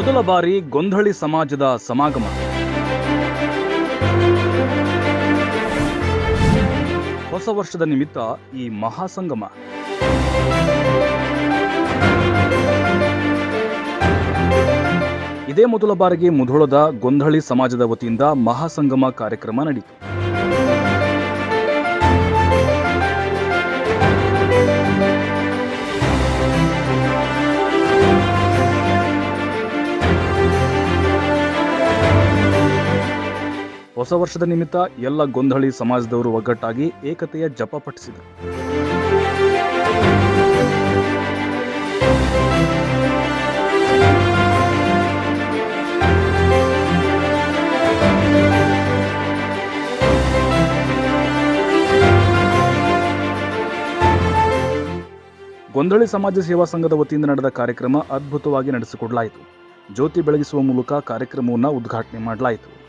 ಮೊದಲ ಬಾರಿ ಗೊಂಧಳಿ ಸಮಾಜದ ಸಮಾಗಮ. ಹೊಸ ವರ್ಷದ ನಿಮಿತ್ತ ಈ ಮಹಾಸಂಗಮ. ಇದೇ ಮೊದಲ ಬಾರಿಗೆ ಮುಧೋಳದ ಗೊಂಧಳಿ ಸಮಾಜದ ವತಿಯಿಂದ ಮಹಾಸಂಗಮ ಕಾರ್ಯಕ್ರಮ ನಡೆಯಿತು ಹೊಸ ವರ್ಷದ ನಿಮಿತ್ತ ಎಲ್ಲ ಗೊಂದಳಿ ಸಮಾಜದವರು ಒಗ್ಗಟ್ಟಾಗಿ ಏಕತೆಯ ಜಪ ಪಠಿಸಿದರು. ಗೊಂದಳಿ ಸಮಾಜ ಸೇವಾ ಸಂಘದ ವತಿಯಿಂದ ನಡೆದ ಕಾರ್ಯಕ್ರಮ ಅದ್ಭುತವಾಗಿ ನಡೆಸಿಕೊಡಲಾಯಿತು. ಜ್ಯೋತಿ ಬೆಳಗಿಸುವ ಮೂಲಕ ಕಾರ್ಯಕ್ರಮವನ್ನು ಉದ್ಘಾಟನೆ ಮಾಡಲಾಯಿತು.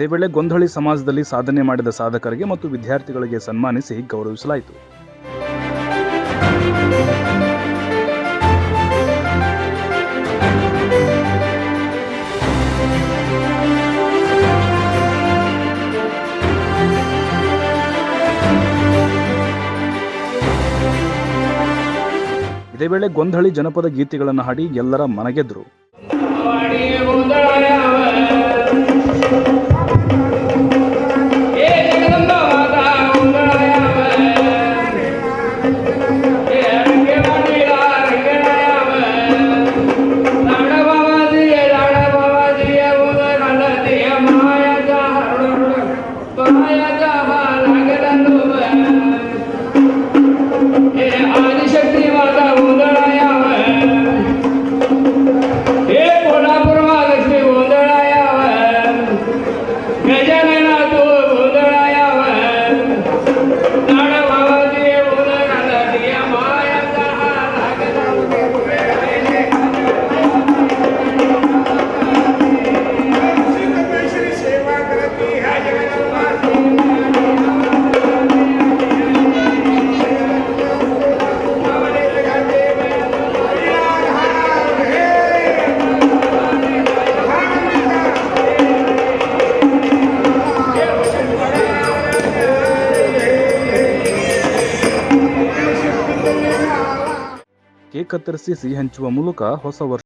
ಇದೇ ವೇಳೆ ಗೊಂದಳಿ ಸಮಾಜದಲ್ಲಿ ಸಾಧನೆ ಮಾಡಿದ ಸಾಧಕರಿಗೆ ಮತ್ತು ವಿದ್ಯಾರ್ಥಿಗಳಿಗೆ ಸನ್ಮಾನಿಸಿ ಗೌರವಿಸಲಾಯಿತು. ಇದೇ ವೇಳೆ ಗೊಂದಳಿ ಜನಪದ ಗೀತೆಗಳನ್ನು ಹಾಡಿ ಎಲ್ಲರ ಮನಗೆದ್ರು. ಕೇಕ್ ಕತ್ತರಿಸಿ ಸಿಹಿ ಹಂಚುವ ಮೂಲಕ ಹೊಸ ವರ್ಷ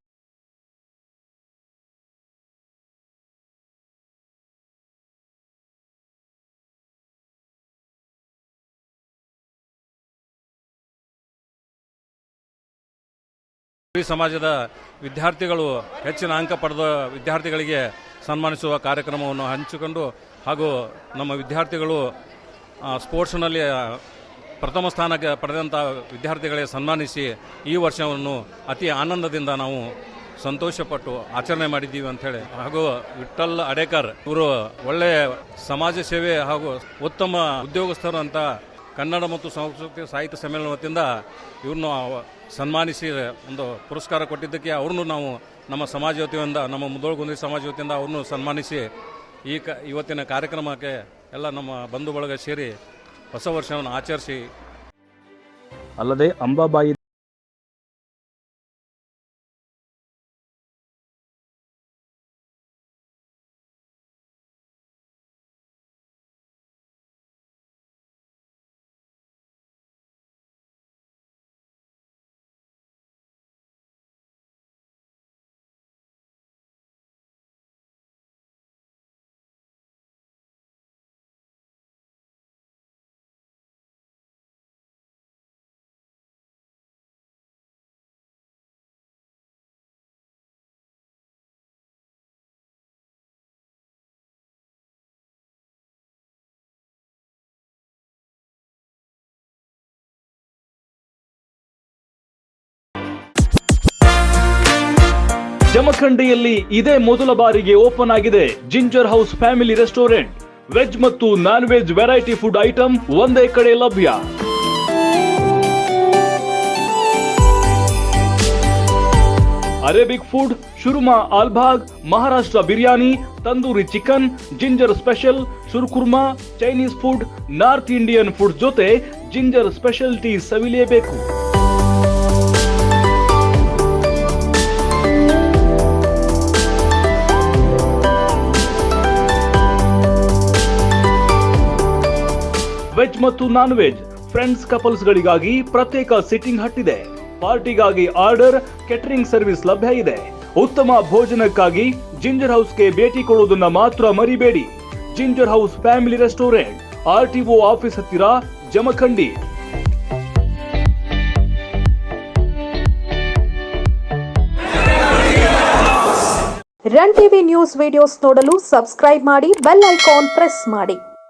ಸಮಾಜದ ವಿದ್ಯಾರ್ಥಿಗಳು ಹೆಚ್ಚಿನ ಅಂಕ ಪಡೆದ ವಿದ್ಯಾರ್ಥಿಗಳಿಗೆ ಸನ್ಮಾನಿಸುವ ಕಾರ್ಯಕ್ರಮವನ್ನು ಹಂಚಿಕೊಂಡು ಹಾಗೂ ನಮ್ಮ ವಿದ್ಯಾರ್ಥಿಗಳು ಸ್ಪೋರ್ಟ್ಸ್ನಲ್ಲಿ ಪ್ರಥಮ ಸ್ಥಾನಕ್ಕೆ ಪಡೆದಂಥ ವಿದ್ಯಾರ್ಥಿಗಳಿಗೆ ಸನ್ಮಾನಿಸಿ ಈ ವರ್ಷವನ್ನು ಅತಿ ಆನಂದದಿಂದ ನಾವು ಸಂತೋಷಪಟ್ಟು ಆಚರಣೆ ಮಾಡಿದ್ದೀವಿ ಅಂಥೇಳಿ ಹಾಗೂ ವಿಠಲ್ ಅಡೇಕರ್ ಇವರು ಒಳ್ಳೆಯ ಸಮಾಜ ಸೇವೆ ಹಾಗೂ ಉತ್ತಮ ಉದ್ಯೋಗಸ್ಥರು ಅಂತ ಕನ್ನಡ ಮತ್ತು ಸಂಸ್ಕೃತಿ ಸಾಹಿತ್ಯ ಸಮ್ಮೇಳನ ವತಿಯಿಂದ ಇವ್ರನ್ನು ಸನ್ಮಾನಿಸಿ ಒಂದು ಪುರಸ್ಕಾರ ಕೊಟ್ಟಿದ್ದಕ್ಕೆ ಅವ್ರನ್ನೂ ನಾವು ನಮ್ಮ ಸಮಾಜ ವತಿಯಿಂದ, ನಮ್ಮ ಮುದೋಳ್ಗುಂದಿ ಸಮಾಜ ವತಿಯಿಂದ ಅವ್ರನ್ನೂ ಸನ್ಮಾನಿಸಿ ಈ ಕ ಇವತ್ತಿನ ಕಾರ್ಯಕ್ರಮಕ್ಕೆ ಎಲ್ಲ ನಮ್ಮ ಬಂಧು ಬಳಗ ಸೇರಿ ಹೊಸ ವರ್ಷವನ್ನು ಆಚರಿಸಿ. ಅಲ್ಲದೆ ಅಂಬಾಬಾಯಿ ಜಮಖಂಡಿಯಲ್ಲಿ ಇದೇ ಮೊದಲ ಬಾರಿಗೆ ಓಪನ್ ಆಗಿದೆ ginger house family restaurant. Veg ಮತ್ತು non veg variety food item ಒಂದೇ ಕಡೆ ಲಭ್ಯ. ಅರೇಬಿಕ್ ಫುಡ್, ಶುರುಮಾ ಆಲ್ಬಾಗ್ Maharashtra biryani, tandoori chicken, ginger special, ಸುರ್ಕುರ್ಮಾ, Chinese food, North Indian food ಜೊತೆ ಜಿಂಜರ್ ಸ್ಪೆಷಾಲಿಟಿ ಸವಿಲೇಬೇಕು. ವೆಜ್ ಮತ್ತು ನಾನ್ ವೆಜ್ ಫ್ರೆಂಡ್ಸ್ ಕಪಲ್ಸ್ ಗಳಿಗಾಗಿ ಪ್ರತ್ಯೇಕ ಸಿಟ್ಟಿಂಗ್ ಹಟ್ ಪಾರ್ಟಿಗಾಗಿ ಆರ್ಡರ್ ಕೆಟರಿಂಗ್ ಸರ್ವಿಸ್ ಲಭ್ಯ ಇದೆ. ಉತ್ತಮ ಭೋಜನಕ್ಕಾಗಿ ಜಿಂಜರ್ ಹೌಸ್ಗೆ ಭೇಟಿ ಕೊಡುವುದನ್ನ ಮಾತ್ರ ಮರಿಬೇಡಿ. Ginger house family restaurant R T O office ಹತ್ತಿರ, Jamkhandi. Run TV news videos ನೋಡಲು ಸಬ್ಸ್ಕ್ರೈಬ್ ಮಾಡಿ ಬೆಲ್ ಐಕಾನ್ ಪ್ರೆಸ್ ಮಾಡಿ.